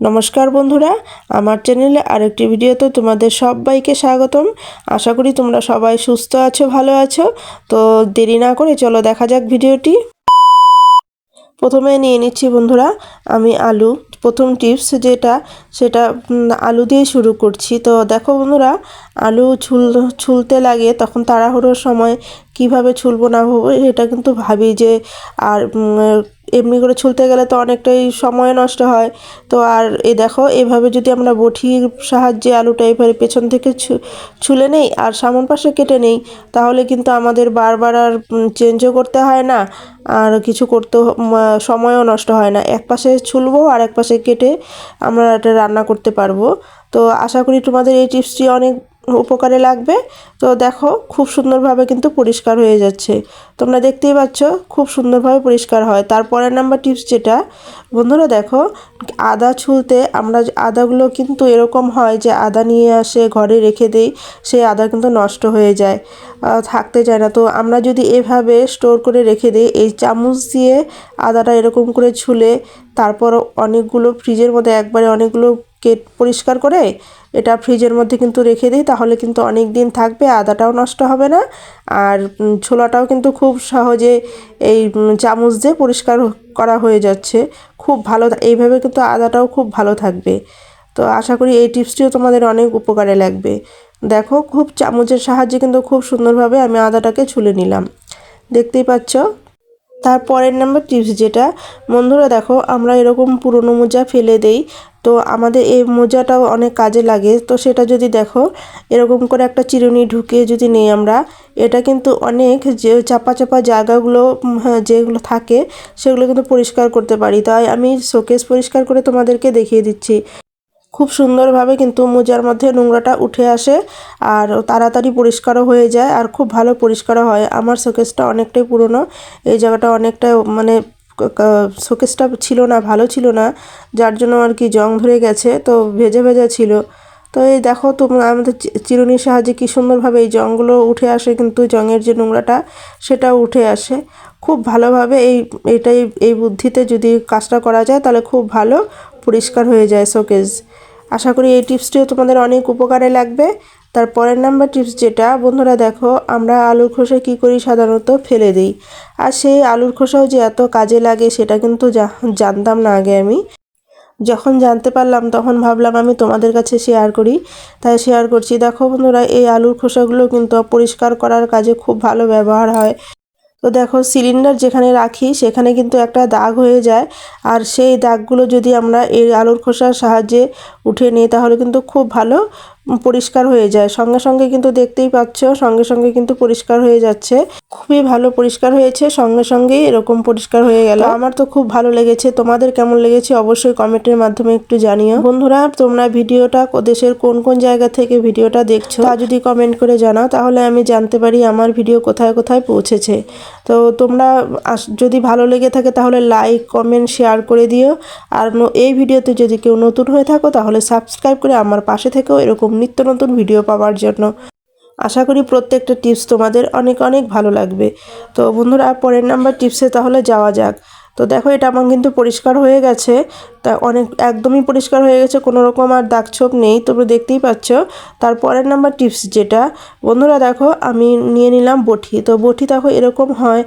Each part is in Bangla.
নমস্কার বন্ধুরা, আমার চ্যানেলে আরেকটি ভিডিওতে তোমাদের সবাইকে স্বাগতম। আশা করি তোমরা সবাই সুস্থ আছো, ভালো আছো। তো দেরি না করে চলো দেখা যাক ভিডিওটি। প্রথমে নিয়ে নিচ্ছি বন্ধুরা, আমি আলু। প্রথম টিপস যেটা, সেটা আলু দিয়ে শুরু করছি। তো দেখো বন্ধুরা, আলু ছুল, ছুলতে লাগে, তখন তাড়াহুড়োর সময় কীভাবে ছুলবো না ভাবো এটা কিন্তু ভাবি যে, আর এমনি করে ছুলতে গেলে তো অনেকটাই সময় নষ্ট হয়। তো আর এ দেখো, এভাবে যদি আমরা বটির সাহায্যে আলুটা এভাবে পেছন থেকে ছুলে নেই আর সামন পাশে কেটে নেই, তাহলে কিন্তু আমাদের বারবার আর চেঞ্জও করতে হয় না। আর কিছু করতে সময়ও নষ্ট হয় না। এক পাশে ছুলবো আর এক পাশে কেটে আমরা এটা রান্না করতে পারব। তো আশা করি তোমাদের এই টিপসটি অনেক উপকারে লাগবে। তো দেখো, খুব সুন্দরভাবে কিন্তু পরিষ্কার হয়ে যাচ্ছে। তোমরা দেখতেই পাচ্ছ, খুব সুন্দরভাবে পরিষ্কার হয়। তারপরের নাম্বার টিপস যেটা, বন্ধুরা দেখো, আদা ছুলতে আমরা আদাগুলো কিন্তু এরকম হয় যে আদা নিয়ে আসে ঘরে রেখে দেই, সেই আদা কিন্তু নষ্ট হয়ে যায় থাকতে চায় না। তো আমরা যদি এভাবে স্টোর করে রেখে দিই, এই চামচ দিয়ে আদাটা এরকম করে ছুলে তারপর অনেকগুলো ফ্রিজের মধ্যে একবারে অনেকগুলো কেট পরিষ্কার করে এটা ফ্রিজের মধ্যে কিন্তু রেখে দিই, তাহলে কিন্তু অনেক দিন থাকবে, আদাটাও নষ্ট হবে না। আর ছোলাটাও কিন্তু খুব সহজে এই চামচ দিয়ে পরিষ্কার করা হয়ে যাচ্ছে। খুব ভালো এইভাবে কিন্তু আদাটাও খুব ভালো থাকবে। তো আশা করি এই টিপসটিও তোমাদের অনেক উপকারে লাগবে। দেখো, খুব চামচের সাহায্যে কিন্তু খুব সুন্দরভাবে আমি আদাটাকে ছুলে নিলাম। দেখতেই পাচ্ছ? তারপরের নাম্বার টিপস যেটা, বন্ধুরা দেখো, আমরা এরকম পুরনো মোজা ফেলে দেই। তো আমাদের এই মোজাটাও অনেক কাজে লাগে। তো সেটা যদি দেখো এরকম করে একটা চিরুনি ঢুকিয়ে যদি নেই আমরা এটা কিন্তু অনেক যে চাপা চাপা জায়গাগুলো হ্যাঁ, যেগুলো থাকে সেগুলো কিন্তু পরিষ্কার করতে পারি। তাই আমি শোকেস পরিষ্কার করে তোমাদেরকে দেখিয়ে দিচ্ছি। খুব সুন্দরভাবে কিন্তু মোজার মধ্যে নোংরাটা উঠে আসে আর তাড়াতাড়ি পরিষ্কারও হয়ে যায় আর খুব ভালো পরিষ্কারও হয়। আমার শোকেসটা অনেকটাই পুরনো এই জায়গাটা অনেকটা মানে শোকেসটা ছিল না, ভালো ছিল না, যার জন্য আর কি জং ধরে গেছে, তো ভেজা ভেজা ছিল। তো এই দেখো তোমরা আমাদের চিরুনির সাহায্যে কী সুন্দরভাবে এই জংগুলো উঠে আসে কিন্তু জংয়ের যে নোংরাটা, সেটাও উঠে আসে। খুব ভালোভাবে এই, এটাই, এই বুদ্ধিতে যদি কাজটা করা যায়, তাহলে খুব ভালো পরিষ্কার হয়ে যায় শোকেস। আশা করি এই টিপসটিও তোমাদের অনেক উপকারে লাগবে। তার পরের নাম্বার টিপস যেটা, বন্ধুরা দেখো, আমরা আলুর খোসা কী করি? সাধারণত ফেলে দিই। আর সেই আলুর খোসাও যে এত কাজে লাগে, সেটা কিন্তু জানতাম না আগে আমি। যখন জানতে পারলাম, তখন ভাবলাম আমি তোমাদের কাছে শেয়ার করি। তাই শেয়ার করছি। দেখো বন্ধুরা, এই আলুর খোসাগুলো কিন্তু পরিষ্কার করার কাজে খুব ভালো ব্যবহার হয়। তো দেখো সিলিন্ডার যেখানে রাখি, সেখানে কিন্তু একটা দাগ হয়ে যায়। আর সেই দাগগুলো যদি আমরা এই আলুর খোসার সাহায্যে উঠে নিই, তাহলে কিন্তু খুব ভালো। পরিষ্কার হয়ে যায়। সঙ্গে সঙ্গে কিন্তু দেখতেই পাচ্ছ, সঙ্গে সঙ্গে কিন্তু পরিষ্কার হয়ে যাচ্ছে। খুবই ভালো পরিষ্কার হয়েছে, সঙ্গে সঙ্গেই এরকম পরিষ্কার হয়ে গেল। আমার তো খুব ভালো লেগেছে। তোমাদের কেমন লেগেছে অবশ্যই কমেন্টের মাধ্যমে একটু জানিও। বন্ধুরা, তোমরা ভিডিওটা দেশের কোন কোন জায়গা থেকে ভিডিওটা দেখছ তা যদি কমেন্ট করে জানাও, তাহলে আমি জানতে পারি আমার ভিডিও কোথায় কোথায় পৌঁছেছে। তো তোমরা যদি ভালো লেগে থাকে তাহলে লাইক কমেন্ট শেয়ার করে দিও। আর এই ভিডিওতে যদি কেউ নতুন হয়ে থাকো তাহলে সাবস্ক্রাইব করে আমার পাশে থেকেও এরকম নিত্য নতুন ভিডিও পাওয়ার জন্য। আশা করি প্রত্যেকটা টিপস তোমাদের অনেক অনেক ভালো লাগবে। তো বন্ধুরা, পরের নাম্বার টিপসে তাহলে যাওয়া যাক। তো দেখো, এটা আমার কিন্তু পরিষ্কার হয়ে গেছে। তা অনেক, একদমই পরিষ্কার হয়ে গেছে, কোনো রকম আর দাগ ছোপ নেই, তোমরা দেখতেই পাচ্ছ। তারপরের নাম্বার টিপস যেটা। বন্ধুরা দেখো, আমি নিয়ে নিলাম বটি। তো বটি দেখো, এরকম হয়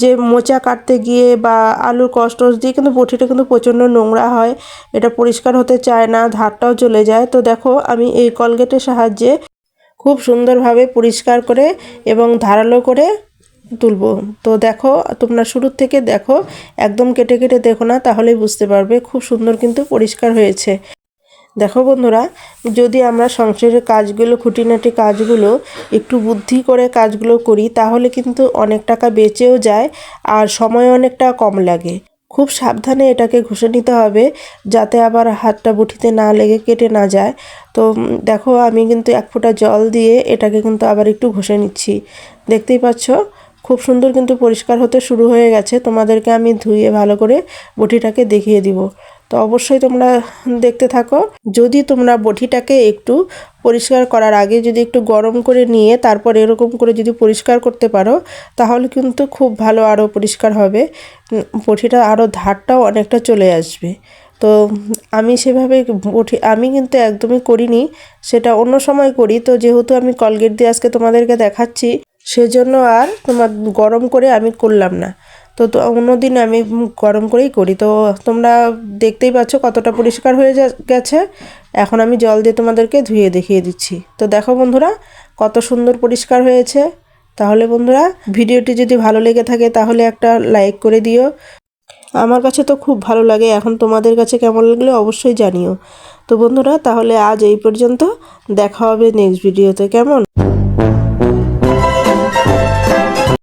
যে মোচা কাটতে গিয়ে বা আলুর কষ্ট দিয়ে কিন্তু বটিটা কিন্তু প্রচণ্ড নোংরা হয়। এটা পরিষ্কার হতে চায় না, ধারটাও চলে যায়। তো দেখো, আমি এই কলগেটের সাহায্যে খুব সুন্দরভাবে পরিষ্কার করে এবং ধারালো করে তুলবো। তো দেখো, তোমরা শুরুর থেকে দেখো, একদম কেটে কেটে দেখো না, তাহলেই বুঝতে পারবে, খুব সুন্দর কিন্তু পরিষ্কার হয়েছে। দেখো বন্ধুরা, যদি আমরা সংসারের কাজগুলো, খুঁটিনাটি কাজগুলো, একটু বুদ্ধি করে কাজগুলো করি, তাহলে কিন্তু অনেক টাকা বেঁচেও যায়, আর সময় অনেকটা কম লাগে। খুব সাবধানে এটাকে ঘষে নিতে হবে, যাতে আবার হাতটা বুটিতে না লেগে কেটে না যায়। তো দেখো, আমি কিন্তু এক ফোঁটা জল দিয়ে এটাকে কিন্তু আবার একটু ঘষে নিচ্ছি। দেখতেই পাচ্ছ? খুব সুন্দর কিন্তু পরিষ্কার হতে শুরু হয়ে গেছে। তোমাদেরকে আমি ধুয়ে ভালো করে বটিটাকে দেখিয়ে দিব। তো অবশ্যই তোমরা দেখতে থাকো। যদি তোমরা বটিটাকে একটু পরিষ্কার করার আগে যদি একটু গরম করে নিয়ে তারপর এরকম করে যদি পরিষ্কার করতে পারো, তাহলে কিন্তু খুব ভালো আরও পরিষ্কার হবে। বটিটা আরও ধারটাও অনেকটা চলে আসবে। তো আমি সেভাবে উঠি আমি কিন্তু একদমই করিনি, সেটা অন্য সময় করি। তো যেহেতু আমি কলগেট দিয়ে আজকে তোমাদেরকে দেখাচ্ছি সেজন্য আর তোমার গরম করে আমি করলাম না। তো তো অন্যদিন আমি গরম করেই করি। তো তোমরা দেখতেই পাচ্ছ কতটা পরিষ্কার হয়ে গেছে। এখন আমি জল দিয়ে তোমাদেরকে ধুয়ে দেখিয়ে দিচ্ছি। তো দেখো বন্ধুরা, কত সুন্দর পরিষ্কার হয়েছে। তাহলে বন্ধুরা, ভিডিওটি যদি ভালো লেগে থাকে তাহলে একটা লাইক করে দিও। আমার কাছে তো খুব ভালো লাগে। এখন তোমাদের কাছে কেমন লাগলে অবশ্যই জানিও। তো বন্ধুরা, তাহলে আজ এই পর্যন্ত। দেখা হবে নেক্সট ভিডিওতে কেমন?